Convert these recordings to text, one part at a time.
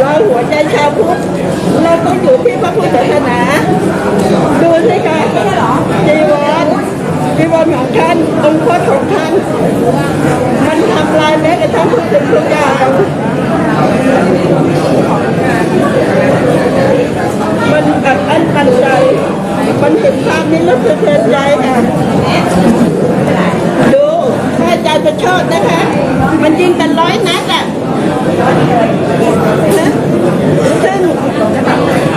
เราหัวใจชาวพุทธเราต้องอยู่ที่พระพุทธศาสนา ดูสิคะจีวรจีวรของท่านองค์พจน์ของท่าน มันทำลายแม้กระทั่งทุกสิ่งทุกอย่างมันอัดอั้นตันใจ มันเห็นภาพนี้แล้วสะเทือนใจค่ะ ดูพระอาจารย์จะชอบนะคะ มันยิงกันร้อยนัดอะนะซึ่ง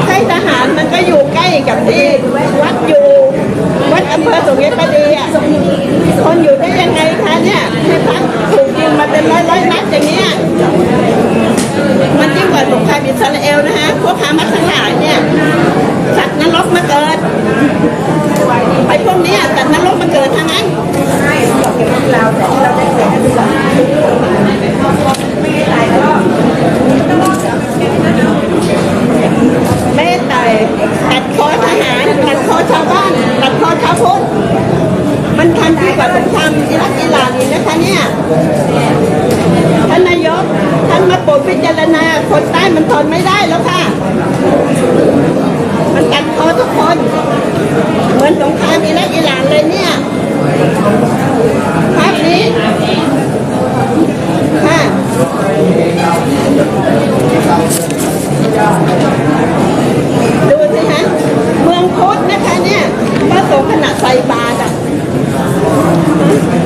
ค่ายทหารมันก็อยู่ใกล้กับที่วัดอยู่ วัดอำเภอสงเยปดีอะคนอยู่ได้ยังไงคะเนี่ยที่พักถูกยิงมาเป็นร้อยร้อยนัดอย่างเนี้ยมันยิ่งกว่าสงครามอิสราเอลนะฮะพวกฮามาสทั้งหลายเนี่ยสัตว์นรกมาเกิดไอ้พวกนี้สัตว์นรกมาเกิดทั้งนั้นแม่ไต่ตัดคอทหารตัดคอชาวบ้าน ตัดคอชาวพุทธมันทำดีกว่าสงครามอิรักอิหร่านอีกนะคะ เนี่ยท่านนายกท่านมาโปรดพิจารณาคนใต้มันทนไม่ได้แล้วค่ะ มันตัดคอทุกคน เหมือนสงครามอิรักอิหร่านเลยเนี่ยภาพนี้ค่ะ ดูสิฮะเมืองพุทธนะคะเนี่ยพระสงฆ์ขณะใส่บาตรอะ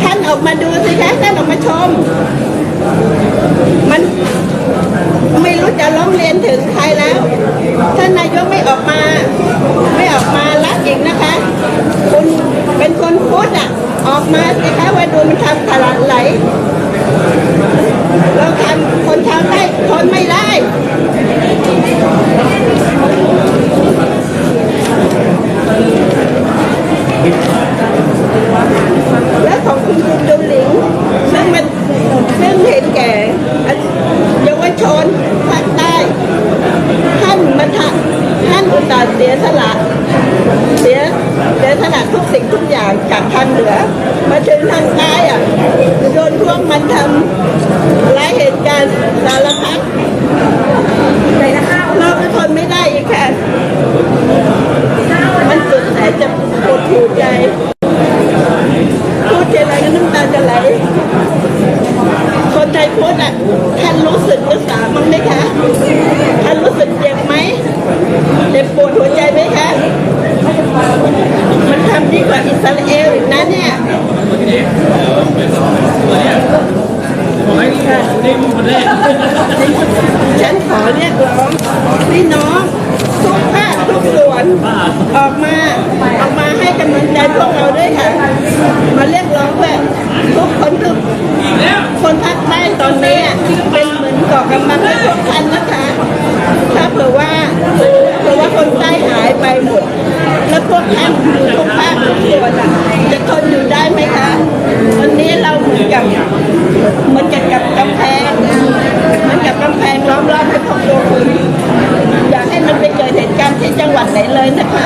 ท่านออกมาดูสิคะท่านออก มันไม่รู้จะร้องเรียนถึงใครแล้ว ท่านนายกไม่ออกมา ไม่ออกมารับอีกนะคะคุณเป็นคนพุทธอะ ออกมาสิคะว่าดูมันทำขนาดไหลเราทำคนชาวใต้ทนไม่ได้และของคุณคุณดูลิงซึ่งมันซึ่งเห็นแก่เยาวชนภาคใต้ ท่านมาทำท่านอุต ส่าห์เสียสละเสียเสียสละทุกสิ่งทุกอย่างจากทางเหนือ มาถึงทางใต้อะโดนพวกมันทำหลายเหตุการณ์สารพัดเราก็ทนไม่ได้อีกค่ะ มันสุดแสนจะปวดหูใจ พูดทีไรก็น้ำตาจะไหล คนไทยพูดอะ ท่านรู้สึกภาษามั้งไหมคะ ท่านรู้สึกเจ็บไหม เจ็บปวดหัวใจไหมคะ มันทำดีกว่าอิสราเอลอีกนะเนี่ย ฉันขอเรียกร้องพี่น้องทุกภาคทุกส่วนออกมาออกมาให้กำลังใจพวกเราด้วยค่ะ มาเรียกร้องเพื่อทุกคนทุกคนภาคใต้ตอนนี้เป็นเหมือนกาะกำบังให้พวกท่านนะคะ ถ้าเผื่อว่าเผื่อว่าคนใต้หายไปหมด แล้วพวกท่านทุกภาคทุกส่วนจะทนอยู่ เลยนะคะ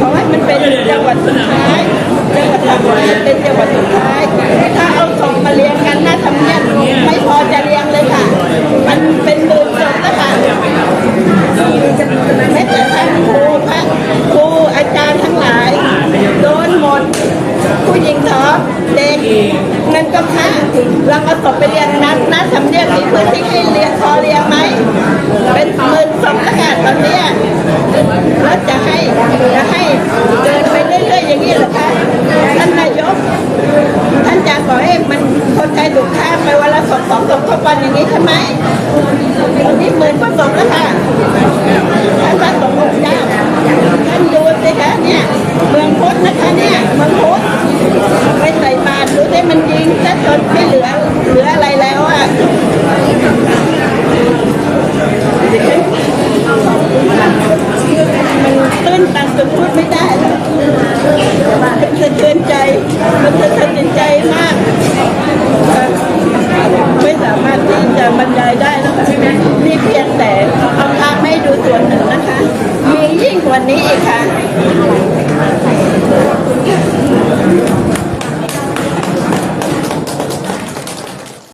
ขอให้มันเป็นจังหวัดสุดท้ายจังหวัดหลักเป็นจังหวัดสุดท้าย ถ้าเอาศพมาเรียงกันหน้าทำเนียบไม่พอจะเรียงเลยค่ะ มันเป็นหมื่นศพนะคะแม้แต่ทานครูพระครูอาจารย์ทั้งหลาย โดนหมด ผู้หญิงท้องเด็กเงินก็ค่าเราเอาศพไปเรียงนัดนัดทำเนียบมีพื้นที่ให้เรียงพอเรียงไหมเป็นหมื่นศพ ใจถูกฆ่าไปวันละศพสองสองทุกวันอย่างนี้ใช่ไหมวันนี้หมื่นกว่าศแล้วค่ะท่านพอะสงฆ์องค์เจ้าท่านดูสิคะเนี่ยเมืองพุทธนะคะเนี่ยเมืองพุทธไปใส่บาตรดูได้มันยิงซะจนไม่เหลือเหลืออะไรแล้วอะมันตื้นตันจนพูดไม่ได้เลยมันจะเตือนใจมันจะเทือนใจมาก วันนี้อีกค่ะ